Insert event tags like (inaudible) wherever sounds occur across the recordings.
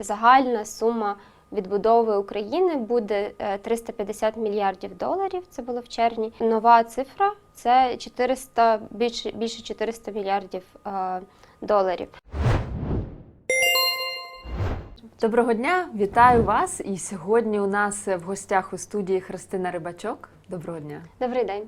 Загальна сума відбудови України буде е, 350 мільярдів доларів. Це було в червні. Нова цифра це 400, більше, більше 400 мільярдів е, доларів. Доброго дня, вітаю вас! І сьогодні у нас в гостях у студії Христина Рибачок. Доброго дня. Добрий день.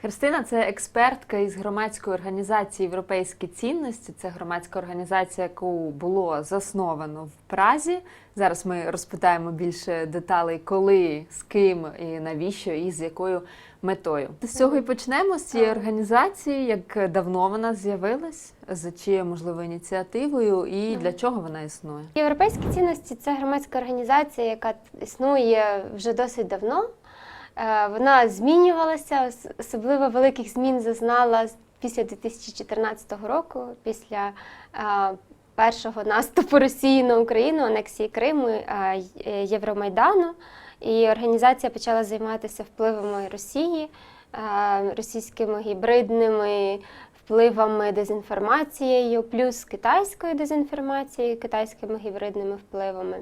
Христина це експертка із громадської організації Європейські цінності. Це громадська організація, яку було засновано в Празі. Зараз ми розпитаємо більше деталей, коли, з ким і навіщо, і з якою метою. З цього і почнемо з цієї організації, як давно вона з'явилась, за чиєю можливо ініціативою і для чого вона існує. Європейські цінності це громадська організація, яка існує вже досить давно. Е, Вона змінювалася, особливо великих змін зазнала після 2014 року, після е, першого наступу Росії на Україну, анексії Криму, е, Євромайдану. І організація почала займатися впливами Росії, російськими гібридними впливами дезінформацією, плюс китайською дезінформацією, китайськими гібридними впливами.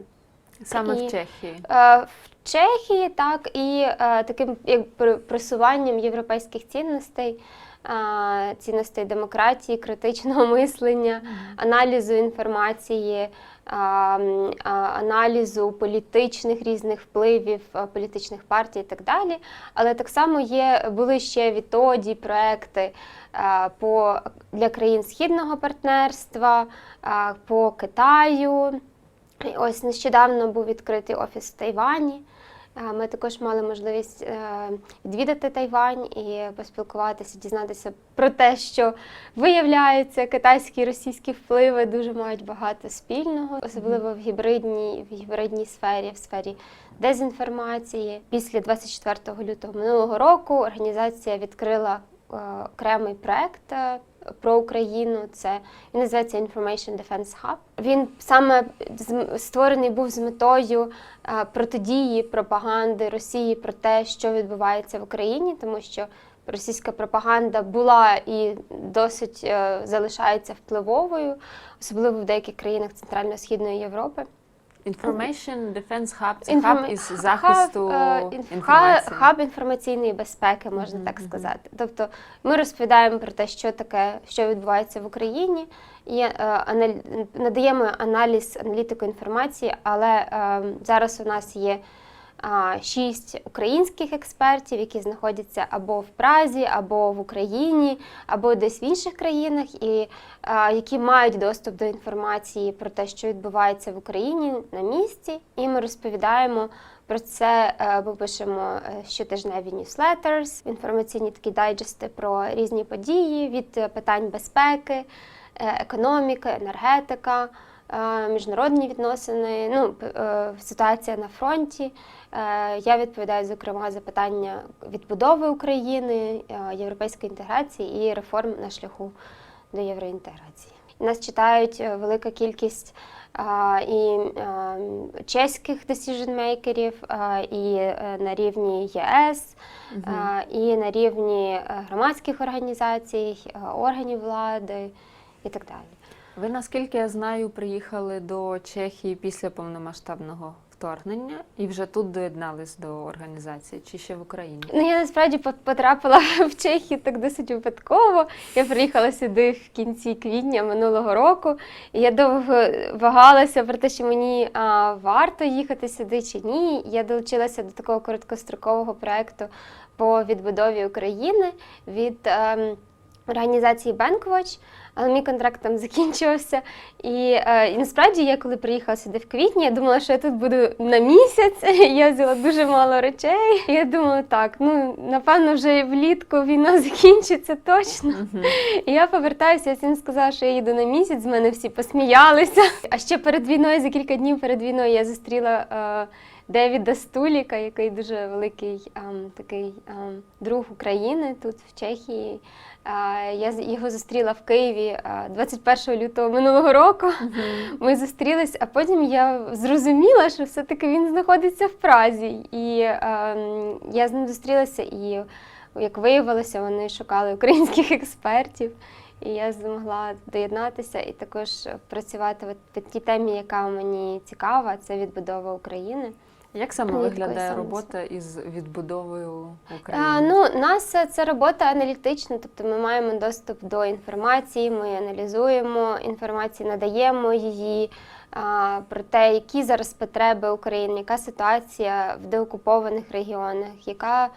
Саме І- в Чехії. Е, В Чехії так і е, таким як просуванням європейських цінностей, е, цінностей демократії, критичного (laughs) мислення, аналізу інформації, е, м, аналізу політичних різних впливів, е, політичних партій і так далі. Але так само є були ще відтоді проекти е, по для країн східного партнерства, е, по Китаю. Ось нещодавно був відкритий офіс в Тайвані. Е, Ми також мали можливість е, відвідати Тайвань і поспілкуватися, дізнатися про те, що виявляється, китайські і російські впливи дуже мають багато спільного, особливо в гібридній, в гібридній сфері, в сфері дезінформації. Після 24 лютого минулого року організація відкрила е, окремий проект про Україну. Це він називається Information Defense Hub. Він саме створений був з метою е, протидії пропаганди Росії про те, що відбувається в Україні, тому що російська пропаганда була і досить е, залишається впливовою, особливо в деяких країнах Центрально-східної Європи. Information Defense Hub це хаб із захисту хаб, е, інформації. Хаб інформаційної безпеки, можна так сказати. Тобто ми розповідаємо про те, що таке, що відбувається в Україні, і е, анал- надаємо аналіз, аналітику інформації, але е, зараз у нас є шість українських експертів, які знаходяться або в Празі, або в Україні, або десь в інших країнах, і які мають доступ до інформації про те, що відбувається в Україні на місці. І ми розповідаємо про це. е, Ми пишемо е, щотижневі newsletters, інформаційні такі дайджести про різні події від е, питань безпеки, е, економіки, енергетика. е, Міжнародні відносини, ну е, ситуація на фронті. Е, Я відповідаю зокрема за питання відбудови України, е, європейської інтеграції і реформ на шляху до євроінтеграції. Нас читають е, велика кількість і чеських decision-мейкерів, і на рівні ЄС, і на рівні громадських організацій, органів влади і так далі. Ви, наскільки я знаю, приїхали до Чехії після повномасштабного вторгнення і вже тут доєднались до організації, чи ще в Україні? Ну, я насправді пот- потрапила (laughs) в Чехію так досить випадково. Я приїхала сюди в кінці квітня минулого року. І я довго вагалася про те, що мені а, варто їхати сюди чи ні. Я долучилася до такого короткострокового проекту по відбудові України від ем, організації Bankwatch. Але мій контракт там закінчився. І, е, і насправді я коли приїхала сюди в квітні, я думала, що я тут буду на місяць. (laughs) Я взяла дуже мало речей. Я думала, так, ну напевно, вже влітку війна (laughs) закінчиться точно. І я повертаюся, я всім сказала, що я їду на місяць, з мене всі посміялися. А ще перед війною, за кілька днів перед війною, я зустріла. Е, Девіда Стуліка, який дуже великий ем, такий ем, друг України тут в Чехії. Е, я його зустріла в Києві е, 21 лютого минулого року. Ми зустрілись, а потім я зрозуміла, що все-таки він знаходиться в Празі. І ем, я з ним зустрілася, і як виявилося, вони шукали українських експертів. І я змогла доєднатися і також працювати по тій темі, яка мені цікава, це відбудова України. Як саме виглядає робота із відбудовою України? А, ну, нас це робота аналітична, тобто ми маємо доступ до інформації, ми аналізуємо інформацію, надаємо її про те, які зараз потреби України, яка ситуація в деокупованих регіонах, яка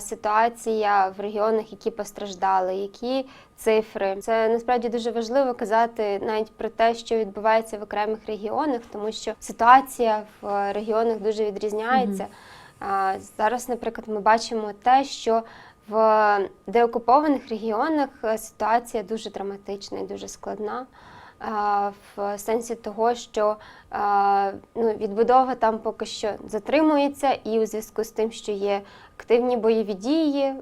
ситуація в регіонах, які постраждали, які цифри. Це насправді дуже важливо казати навіть про те, що відбувається в окремих регіонах, тому що ситуація в регіонах дуже відрізняється. А, Зараз, наприклад, ми бачимо те, що в деокупованих регіонах е, ситуація дуже драматична і дуже складна. В сенсі того, що ну, відбудова там поки що затримується, і у зв'язку з тим, що є активні бойові дії е,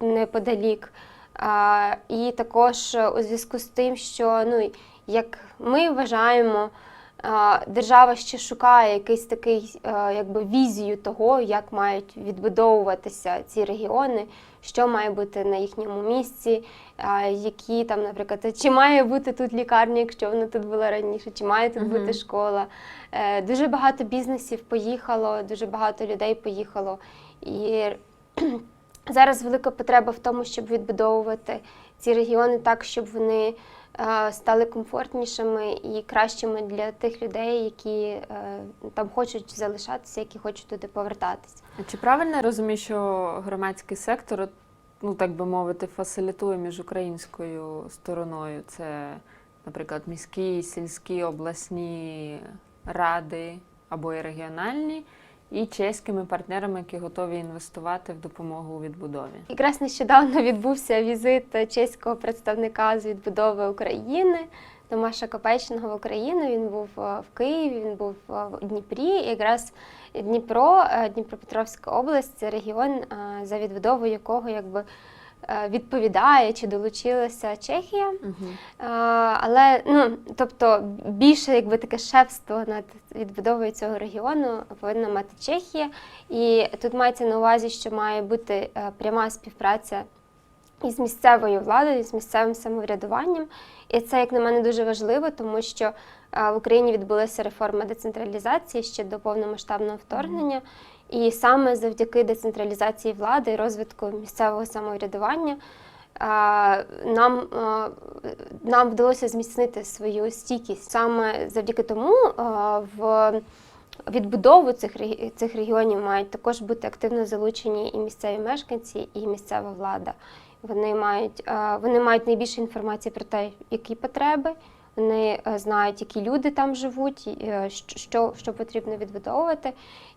неподалік, і також е, у зв'язку з тим, що ну, як ми вважаємо, держава ще шукає якийсь такий е, якби візію того, як мають відбудовуватися ці регіони, що має бути на їхньому місці, які там, наприклад, чи має бути тут лікарня, якщо вона тут була раніше, чи має тут Мгм. бути школа. Е, Дуже багато бізнесів поїхало, дуже багато людей поїхало. І (clears throat) зараз велика потреба в тому, щоб відбудовувати ці регіони так, щоб вони е, стали комфортнішими і кращими для тих людей, які е, там хочуть залишатися, які хочуть туди повертатися. Чи правильно я розумію, що громадський сектор, ну так би мовити, фасилітує між українською стороною? Це, наприклад, міські, сільські, обласні ради або і регіональні, і чеськими партнерами, які готові інвестувати в допомогу у відбудові. Якраз нещодавно відбувся візит чеського представника з відбудови України. Томаша Копечного в Україну. Він був е, в Києві, він був е, в Дніпрі. І якраз Дніпро, е, Дніпропетровська область це регіон, за відбудову якого якби відповідає чи долучилася Чехія. Угу. А, Але ну тобто більше якби таке шефство над відбудовою цього регіону повинна мати Чехія, і тут мається на увазі, що має бути пряма співпраця із місцевою владою, з місцевим самоврядуванням. І це, як на мене, дуже важливо, тому що е, в Україні відбулася реформа децентралізації ще до повномасштабного вторгнення. І саме завдяки децентралізації влади і розвитку місцевого самоврядування нам, нам вдалося зміцнити свою стійкість. Саме завдяки тому в відбудову цих, цих регіонів мають також бути активно залучені і місцеві мешканці, і місцева влада. Вони мають, вони мають найбільше інформації про те, які потреби. Вони е, знають, які люди там живуть, е, що, що потрібно відбудовувати.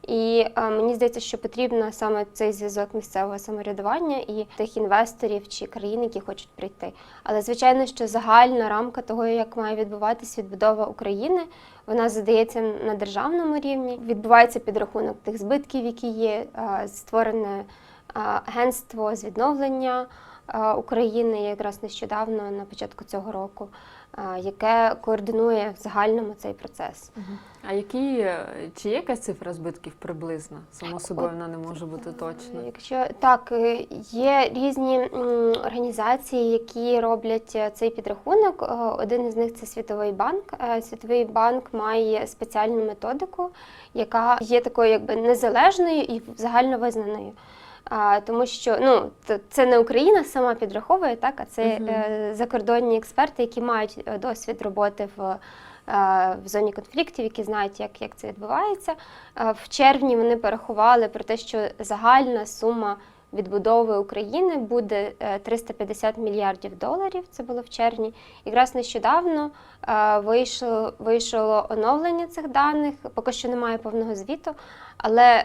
І е, мені здається, що потрібно саме цей зв'язок місцевого самоврядування і тих інвесторів чи країн, які хочуть прийти. Але звичайно, що загальна рамка того, як має відбуватись відбудова України, вона задається на державному рівні. Відбувається підрахунок тих збитків, які є, е, створене е, агентство з відновлення е, України якраз нещодавно, на початку цього року, е, яке координує в загальному цей процес. А які е, чи є якась цифра збитків приблизно? Само собою вона не може бути точна. Якщо так, е, є різні організації, які роблять е, цей підрахунок. Е, Один із них це Світовий банк. Е, Світовий банк має спеціальну методику, яка є такою якби незалежною і загально визнаною. А, тому що ну це не Україна сама підраховує, так а це Мгм. е, закордонні експерти, які мають е, досвід роботи в, е, в зоні конфліктів, які знають, як, як це відбувається. В червні вони порахували про те, що загальна сума відбудови України буде е, 350 мільярдів доларів. Це було в червні. Якраз нещодавно вийшло, вийшло оновлення цих даних. Поки що немає повного звіту, але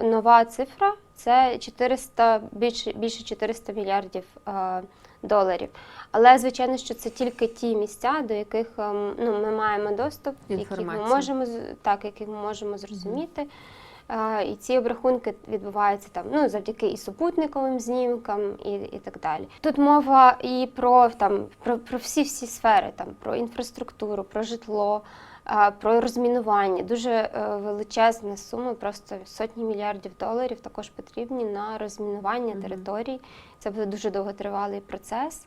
нова цифра це 400, більше, більше 400 мільярдів е, доларів. Але звичайно, що це тільки ті місця, до яких ем, ну, ми маємо доступ, які ми можемо так, які ми можемо зрозуміти. Е, І ці обрахунки відбуваються там ну завдяки і супутниковим знімкам, і, і так далі. Тут мова і про там про, про всі всі сфери, там про інфраструктуру, про житло, е, про розмінування. Дуже е, величезна сума, просто сотні мільярдів доларів також потрібні на розмінування Мгм. територій. Це буде дуже довготривалий процес.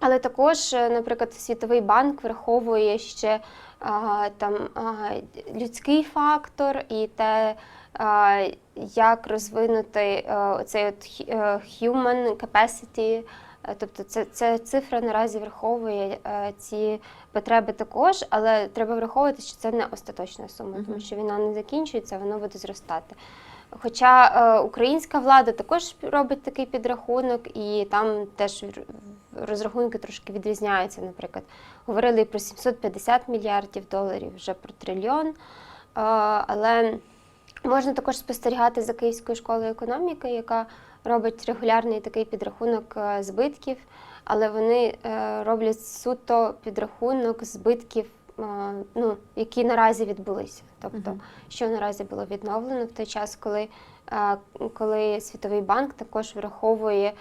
Але також, е, наприклад, Світовий банк враховує ще там людський фактор і те, як розвинути е, цей от human capacity. Е, Тобто це, це цифра наразі враховує е, ці потреби також, але треба враховувати, що це не остаточна сума, тому що війна не закінчується, воно буде зростати. Хоча е, українська влада також робить такий підрахунок, і там теж розрахунки трошки відрізняються. Наприклад, говорили і про 750 мільярдів доларів, вже про трильйон. Але можна також спостерігати за Київською школою економіки, яка робить регулярний такий підрахунок е, збитків, але вони е, роблять суто підрахунок збитків, е, ну, які наразі відбулися. Тобто, що наразі було відновлено в той час, коли, коли Світовий банк також враховує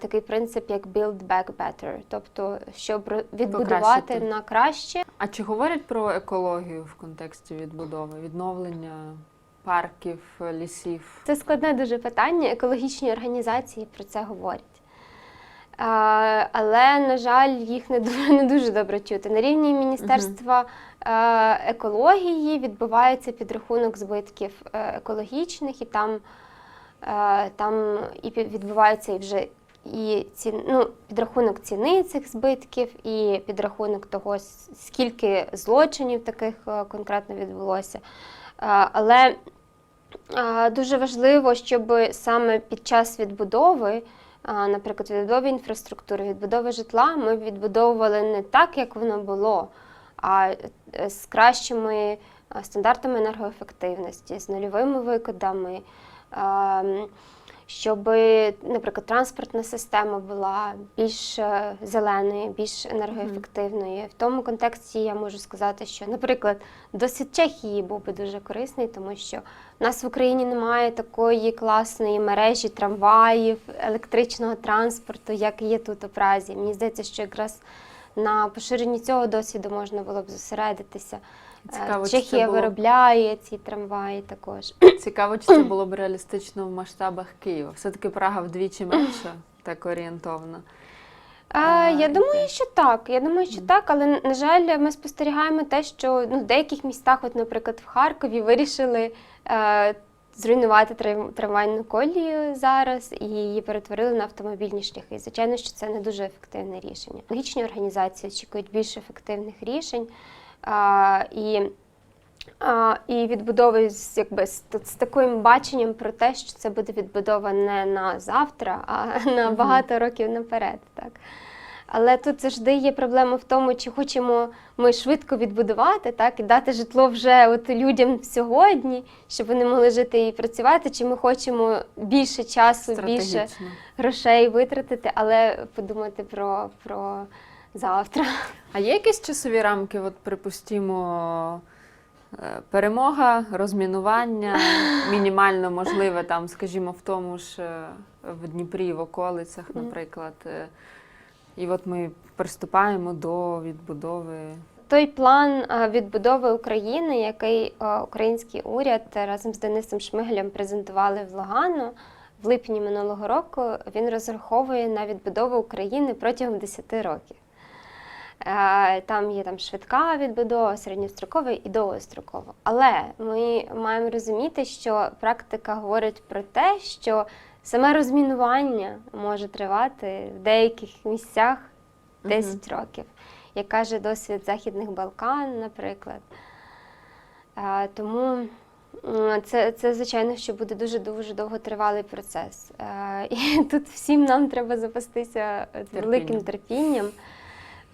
такий принцип, як build back better, тобто, щоб відбудувати на краще. А чи говорять про екологію в контексті відбудови, відновлення парків, лісів? Це складне дуже питання. Екологічні організації про це говорять. Але, на жаль, їх не дуже, (laughs) не дуже добре чути. На рівні Міністерства екології відбувається підрахунок збитків е, екологічних, і там, е, там і відбувається і вже і ці, ну, підрахунок ціни цих збитків, і підрахунок того, скільки злочинів таких е, конкретно відбулося. Але Дуже важливо, щоб саме під час відбудови, наприклад, відбудови інфраструктури, відбудови житла, ми відбудовували не так, як воно було, а е, з кращими стандартами енергоефективності, з нульовими викидами, а, м, щоб, наприклад, транспортна система була більш е, зеленою, більш енергоефективною. В тому контексті я можу сказати, що, наприклад, досвід Чехії був би дуже корисний, тому що у нас в Україні немає такої класної мережі трамваїв, електричного транспорту, як є тут у Празі. Мені здається, що якраз на поширенні цього досвіду можна було б зосередитися. Цікаво, чи це Чехія було- виробляє ці трамваї також. (clears throat) Цікаво, чи це було б реалістично в масштабах Києва. Все-таки Прага вдвічі (clears throat) менша, так орієнтовно. А, А, я думаю, що так. Я думаю, що так, але на жаль, ми спостерігаємо те, що ну, в деяких містах, от, наприклад, в Харкові, вирішили е, зруйнувати трамвайну колію зараз і її перетворили на автомобільні шляхи. Звичайно, що це не дуже ефективне рішення. Логічні організації очікують більш ефективних рішень. А, і а, і відбудови з якби з, з таким баченням про те, що це буде відбудова не на завтра, а (laughs) на багато років наперед. Так. Але тут завжди є проблема в тому, чи хочемо ми швидко відбудувати, так, і дати житло вже от людям сьогодні, щоб вони могли жити і працювати, чи ми хочемо більше часу, більше грошей витратити, але подумати про, про завтра. А є якісь часові рамки? От припустімо, е, перемога, розмінування, мінімально можливе там, скажімо, в тому ж е, в Дніпрі, в околицях, наприклад. Е, І от ми приступаємо до відбудови. Той план відбудови України, який український уряд разом з Денисом Шмигалем презентували в Лугану в липні минулого року, він розраховує на відбудову України протягом 10 років. Е, Там є там швидка відбудова, середньострокова і довгострокова. Але ми маємо розуміти, що практика говорить про те, що саме розмінування може тривати в деяких місцях 10 років, як каже досвід Західних Балкан, наприклад. Е, Тому це, це, звичайно, що буде дуже-дуже довготривалий процес. Е, (laughs) І тут всім нам треба запастися великим терпінням,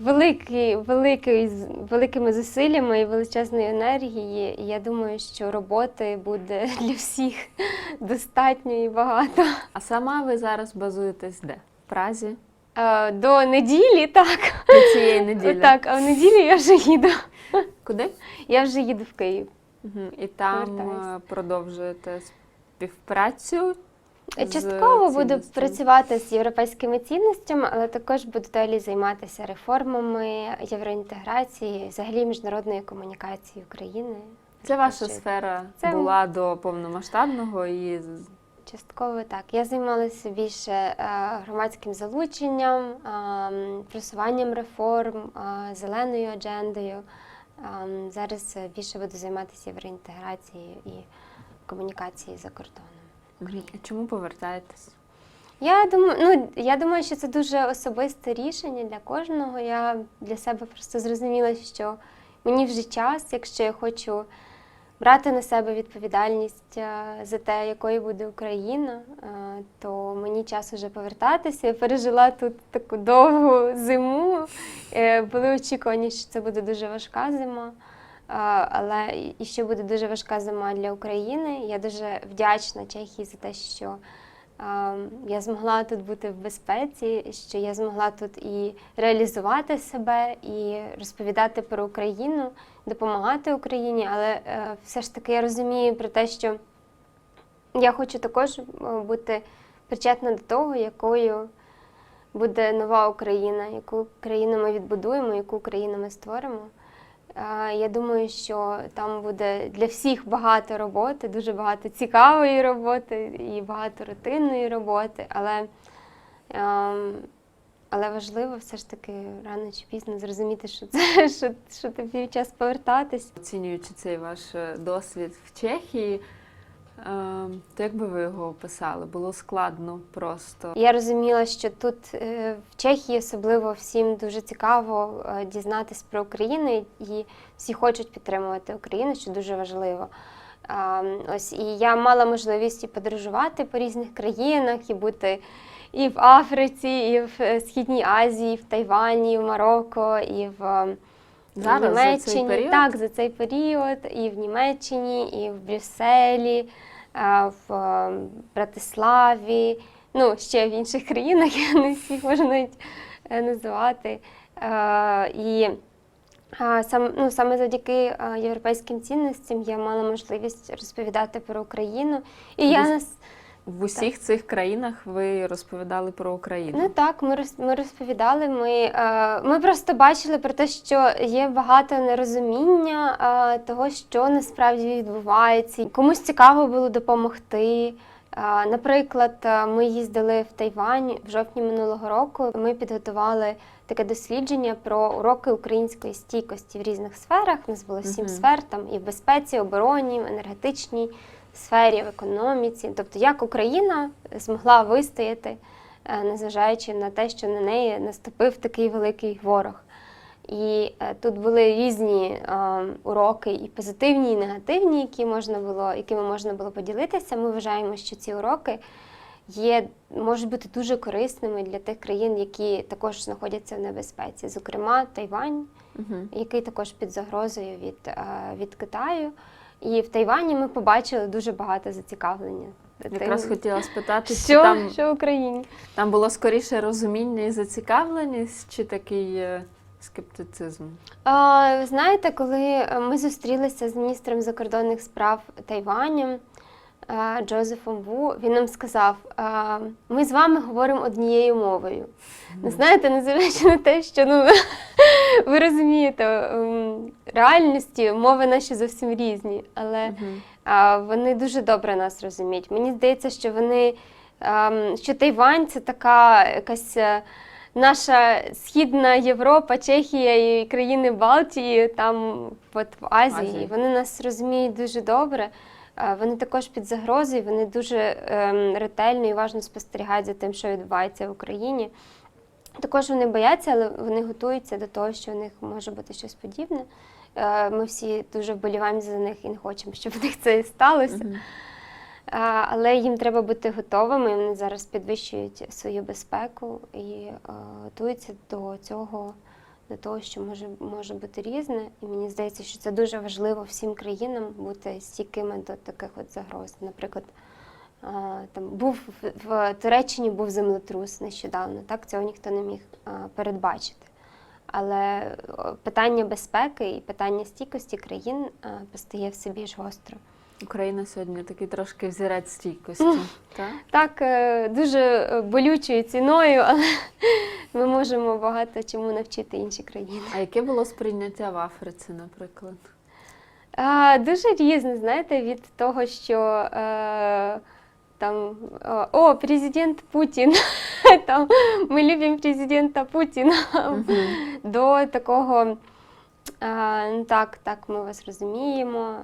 великий, великий, з- великими зусиллями і величезною енергії. І я думаю, що роботи буде (laughs) для всіх достатньо і багато. А сама ви зараз базуєтесь де? В Празі? Е, До неділі, так. До цієї неділі. (laughs) Так, а в неділю я вже їду. Куди? Я вже їду в Київ. Угу. І там Повертаюсь. е, продовжуєте співпрацю. З Частково буду працювати з європейськими цінностями, але також буду далі займатися реформами євроінтеграції, взагалі міжнародної комунікації України. Це ваша Ще- сфера Це- була до повномасштабного і Частково так. Я займалася більше е, громадським залученням, е, просуванням реформ, е, зеленою аджендою. Е, Зараз е, більше буду займатися євроінтеграцією і комунікацією за кордоном. А Чому повертаєтесь? Я думаю, ну я думаю, що це дуже особисте рішення для кожного. Я для себе просто зрозуміла, що мені вже час, якщо я хочу брати на себе відповідальність е, за те, якою буде Україна, е, то мені час уже повертатися. Я пережила тут таку довгу зиму. Е, Були очікування, що це буде дуже важка зима. Але і що буде дуже важка зима для України. Я дуже вдячна Чехії за те, що я змогла тут бути в безпеці, що я змогла тут і реалізувати себе, і розповідати про Україну, допомагати Україні. Але е, все ж таки я розумію про те, що я хочу також е, бути причетна до того, якою буде нова Україна, яку країну ми відбудуємо, яку країну ми створимо. Я думаю, що там буде для всіх багато роботи, дуже багато цікавої роботи і багато рутинної роботи, але, ем, але важливо все ж таки рано чи пізно зрозуміти, що це (laughs) що, що тобі час повертатись. Оцінюючи цей ваш е, досвід в Чехії, то як би ви його описали? Було складно просто. Я розуміла, що тут е, в Чехії особливо всім дуже цікаво е, дізнатись про Україну, і всі хочуть підтримувати Україну, що дуже важливо. А, Ось і я мала можливість і подорожувати по різних країнах, і бути і в Африці, і в е, Східній Азії, і в Тайвані, і в Марокко, і в е, Зараз, в за Німеччині. цей період? Так, за цей період, і в Німеччині, і в Брюсселі, в е, Братиславі, ну, ще в інших країнах, (laughs) я не всіх можу навіть е, називати. Е, І сам, ну, саме завдяки європейським цінностям я мала можливість розповідати про Україну. І я нас В усіх цих країнах ви розповідали про Україну. Ну так, ми роз- ми розповідали. Ми, е, ми просто бачили про те, що є багато нерозуміння е, того, що насправді відбувається. Комусь цікаво було допомогти. Е, Наприклад, ми їздили в Тайвань в жовтні минулого року. Ми підготували таке дослідження про уроки української стійкості в різних сферах. У нас було сім Мгм. сфер там і в безпеці, обороні, енергетичній сфері, в економіці. Тобто, як Україна змогла вистояти, е, незважаючи на те, що на неї наступив такий великий ворог. І е, тут були різні е, уроки, і позитивні, і негативні, які можна було, якими можна було поділитися. Ми вважаємо, що ці уроки є, можуть бути дуже корисними для тих країн, які також знаходяться в небезпеці, зокрема Тайвань, Мгм. який також під загрозою від, від Китаю. І в Тайвані ми побачили дуже багато зацікавлення. Якраз тим, хотіла спитати, чи що, там, що в Україні. там було скоріше розуміння і зацікавленість, чи такий е, скептицизм? А, знаєте, коли е, ми зустрілися з міністром закордонних справ Тайваню Джозефом Ву, він нам сказав: ми з вами говоримо однією мовою. Ну, знаєте, незважаючи на те, що ну, (laughs) ви розумієте, ем, реальності мови наші зовсім різні, але вони дуже добре нас розуміють. Мені здається, що вони ем, що Тайвань це така якась е, наша східна Європа, Чехія і країни Балтії, там от в Азії. Азії. Вони нас розуміють дуже добре. Вони також під загрозою, вони дуже ем, ретельно і уважно спостерігають за тим, що відбувається в Україні. Також вони бояться, але вони готуються до того, що в них може бути щось подібне. Е, Ми всі дуже вболіваємо за них і не хочемо, щоб в них це і сталося. Але їм треба бути готовими. Вони зараз підвищують свою безпеку і е, готуються до цього, до того, що може, може бути різне. І мені здається, що це дуже важливо всім країнам бути стійкими до таких от загроз. Наприклад, там був в, Туреччині був землетрус нещодавно. Так цього ніхто не міг передбачити. Але питання безпеки і питання стійкості країн постає все більш гостро. Україна сьогодні такий трошки взірець стійкості. так? Так, е, дуже е, болючою ціною, але (laughs) ми можемо багато чому навчити інші країни. А яке було сприйняття в Африці, наприклад? А, Дуже різне, знаєте, від того, що е, там о, «О, президент Путін, (laughs) там ми любимо президента Путіна до такого а, ну, так, так, ми вас розуміємо.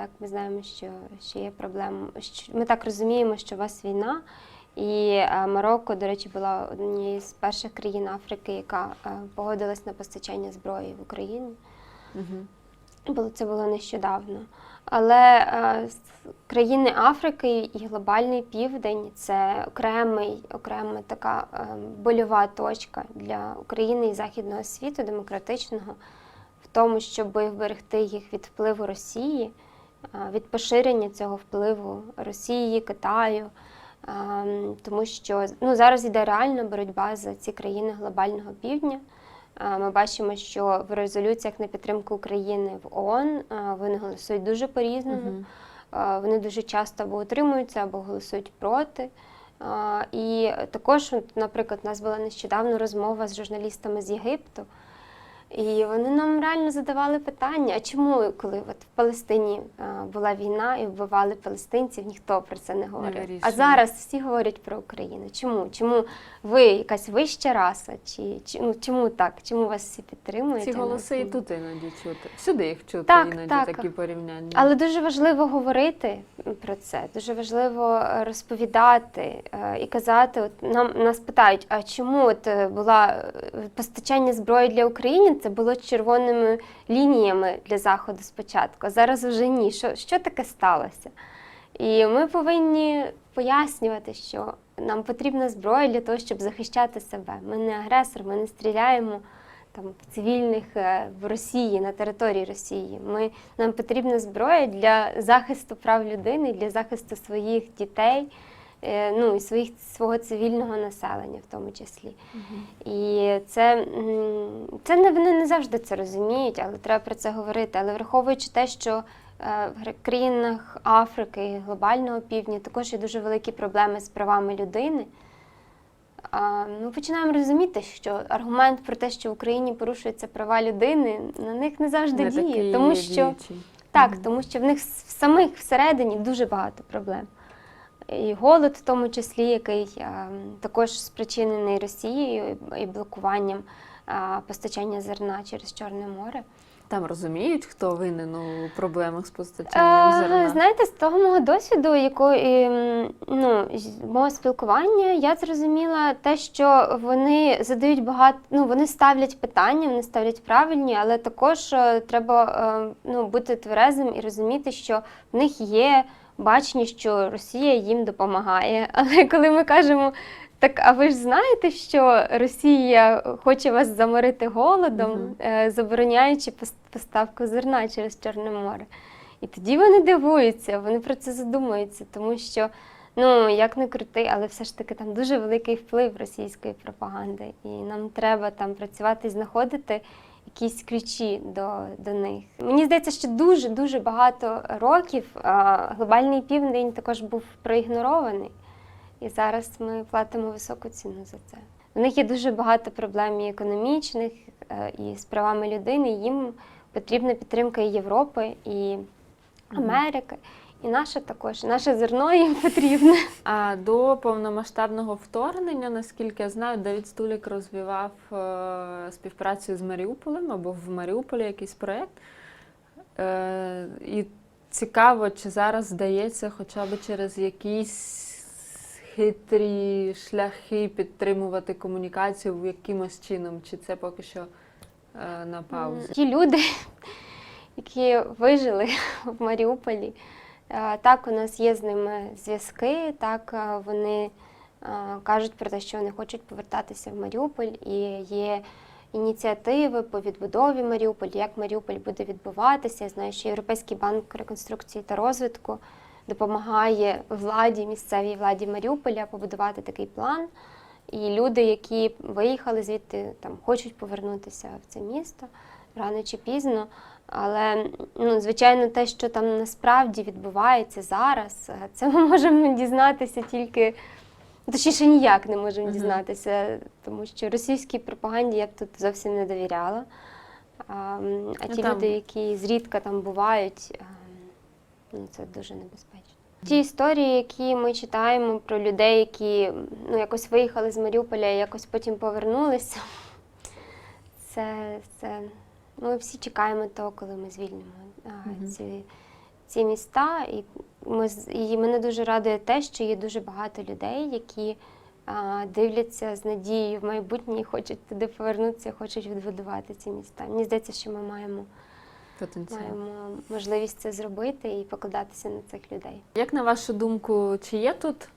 Так, ми знаємо, що, що є проблема. Ми так розуміємо, що у вас війна. І е, Марокко, до речі, була однією з перших країн Африки, яка е, погодилась на постачання зброї в Україну. Було це було нещодавно. Але е, країни Африки і глобальний південь це окремий, окрема така больова точка для України і західного світу демократичного в тому, щоб вберегти їх від впливу Росії, від поширення цього впливу Росії, Китаю. Тому що ну, зараз йде реальна боротьба за ці країни глобального півдня. Ми бачимо, що в резолюціях на підтримку України в ООН вони голосують дуже по-різному. Е, Вони дуже часто або утримуються, або голосують проти. І також, наприклад, у нас була нещодавно розмова з журналістами з Єгипту. І вони нам реально задавали питання: а чому, коли от в Палестині е, була війна і вбивали палестинців, ніхто про це не говорив. а зараз всі говорять про Україну. Чому? Чому ви якась вища раса? Чи, чи ну чому так? Чому вас всі підтримують? Ці голоси і тут іноді чути. Всюди їх чути, Так, іноді так. такі порівняння. Але дуже важливо говорити про це, дуже важливо е, розповідати е, і казати. От нам нас питають, а чому от була постачання зброї для України? Це було червоними лініями для заходу спочатку. А зараз вже ні. Що, що таке сталося? І ми повинні пояснювати, що нам потрібна зброя для того, щоб захищати себе. Ми не агресор, ми не стріляємо там в цивільних е, в Росії на території Росії. Ми нам потрібна зброя для захисту прав людини, для захисту своїх дітей, ну і своїх свого цивільного населення, в тому числі. І це, це не вони не завжди це розуміють, але треба про це говорити. Але враховуючи те, що е, в країнах Африки глобального півдня також є дуже великі проблеми з правами людини. Ми починаємо розуміти, що аргумент про те, що в Україні порушуються права людини, на них не завжди Не діє, тому що діючий. так, тому що в них в самих всередині дуже багато проблем. І голод, в тому числі, який також спричинений Росією і блокуванням постачання зерна через Чорне море. Там розуміють, хто винен у проблемах з постачанням Е, зерна. Знаєте, з того мого досвіду, якої ну, мого спілкування, я зрозуміла те, що вони задають багато, ну вони ставлять питання, вони ставлять правильні, але також е, треба е, ну, бути тверезим і розуміти, що в них є бачення, що Росія їм допомагає. (laughs) Але коли ми кажемо. Так, а ви ж знаєте, що Росія хоче вас заморити голодом, е, забороняючи пос- поставку зерна через Чорне море. І тоді вони дивуються, вони про це задумуються, тому що, ну як не крути, але все ж таки там дуже великий вплив російської пропаганди, і нам треба там працювати і знаходити якісь ключі до, до них. Мені здається, що дуже дуже багато років а, глобальний південь також був проігнорований, і зараз ми платимо високу ціну за це. У них є дуже багато проблем і економічних, е, і з правами людини. Їм потрібна підтримка і Європи, і Америки, і наша також. Наше зерно їм потрібне. А до повномасштабного вторгнення, наскільки я знаю, Давід Стулік розвивав е, співпрацю з Маріуполем або в Маріуполі якийсь проєкт. Е, і цікаво, чи зараз здається, хоча б через якісь хитрі шляхи підтримувати комунікацію якимось чином, чи це поки що е, на паузі? Ті люди, які вижили в Маріуполі, так, у нас є з ними зв'язки, так е, вони е, кажуть про те, що вони хочуть повертатися в Маріуполь, і є ініціативи по відбудові Маріуполя, як Маріуполь буде відбуватися. Я знаю, що Європейський банк реконструкції та розвитку допомагає владі, місцевій владі Маріуполя побудувати такий план. І люди, які виїхали звідти, там хочуть повернутися в це місто рано чи пізно. Але ну, звичайно, те, що там насправді відбувається зараз, е, це ми можемо дізнатися тільки. Точніше, ніяк не можемо Мгм. дізнатися, тому що російській пропаганді я б тут зовсім не довіряла. А, а Ну, ті там- люди, які зрідка там бувають, е, ну, це дуже небезпечно. Ті історії, які ми читаємо про людей, які ну, якось виїхали з Маріуполя і якось потім повернулися, (laughs) це, це ми всі чекаємо того, коли ми звільнимо ці, ці міста. І, ми, і мене дуже радує те, що є дуже багато людей, які а, дивляться з надією в майбутнє і хочуть туди повернутися, хочуть відбудувати ці міста. Мені здається, що ми маємо, Потенціал. маємо можливість це зробити і покладатися на цих людей. Як на вашу думку, чи є тут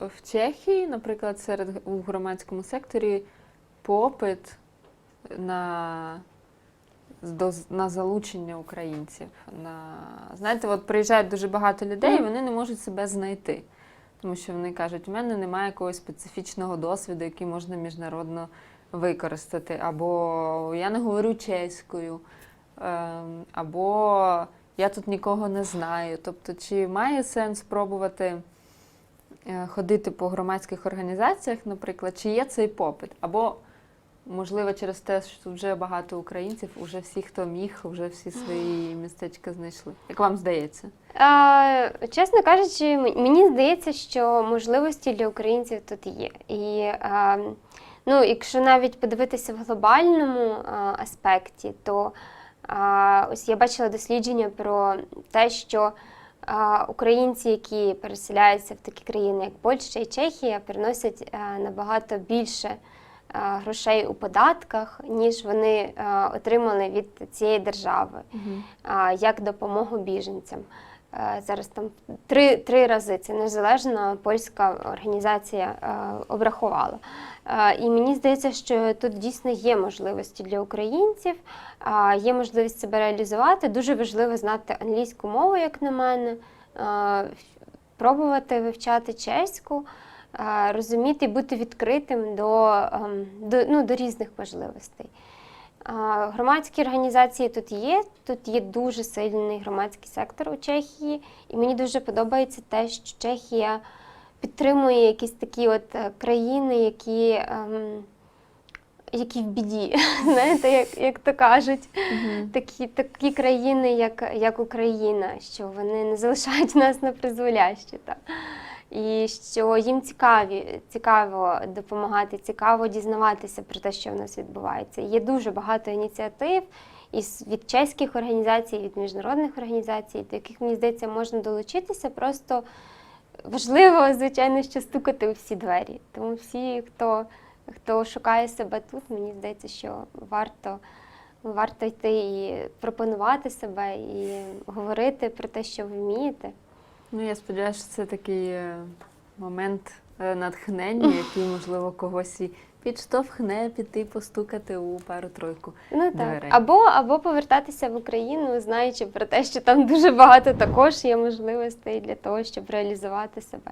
в Чехії, наприклад, серед у громадському секторі попит на, до- на залучення українців? На, знаєте, от приїжджають дуже багато людей, і вони не можуть себе знайти. Тому що вони кажуть, у мене немає якогось специфічного досвіду, який можна міжнародно використати. Або я не говорю чеською, ем, або я тут нікого не знаю. Тобто, чи має сенс спробувати е, ходити по громадських організаціях, наприклад, чи є цей попит? Або, можливо, через те, що тут вже багато українців, уже всі, хто міг, вже всі свої містечка знайшли. Як вам здається? А, чесно кажучи, мені здається, що можливості для українців тут є. І а, ну, якщо навіть подивитися в глобальному а, аспекті, то а, ось я бачила дослідження про те, що а, українці, які переселяються в такі країни, як Польща і Чехія, приносять а, набагато більше грошей у податках, ніж вони отримали від цієї держави а, як допомогу біженцям. Е, Зараз там три, три рази це незалежна польська організація е, обрахувала. Е, І мені здається, що тут дійсно є можливості для українців, є можливість себе реалізувати. Дуже важливо знати англійську мову, як на мене, е, пробувати вивчати чеську, е, розуміти і бути відкритим до, ем, до, ну, до різних можливостей. Громадські організації тут є. Тут є дуже сильний громадський сектор у Чехії, і мені дуже подобається те, що Чехія підтримує якісь такі от е, країни, які, ем, які в біді, (laughs) знаєте, як, як то кажуть, такі, такі країни, як, як Україна, що вони не залишають нас на призволяще. Та. І що їм цікаві, цікаво допомагати, цікаво дізнаватися про те, що в нас відбувається. Є дуже багато ініціатив із від чеських організацій, від міжнародних організацій, до яких мені здається можна долучитися. Просто важливо, звичайно, що стукати у всі двері. Тому всі, хто, хто шукає себе тут, мені здається, що варто. Варто йти і пропонувати себе, і говорити про те, що ви вмієте. Ну, я сподіваюся, що це такий е, момент е, натхнення, (laughs) який, можливо, когось і підштовхне піти постукати у пару-тройку. Ну так. дверей. Або, або повертатися в Україну, знаючи про те, що там дуже багато також є можливостей для того, щоб реалізувати себе.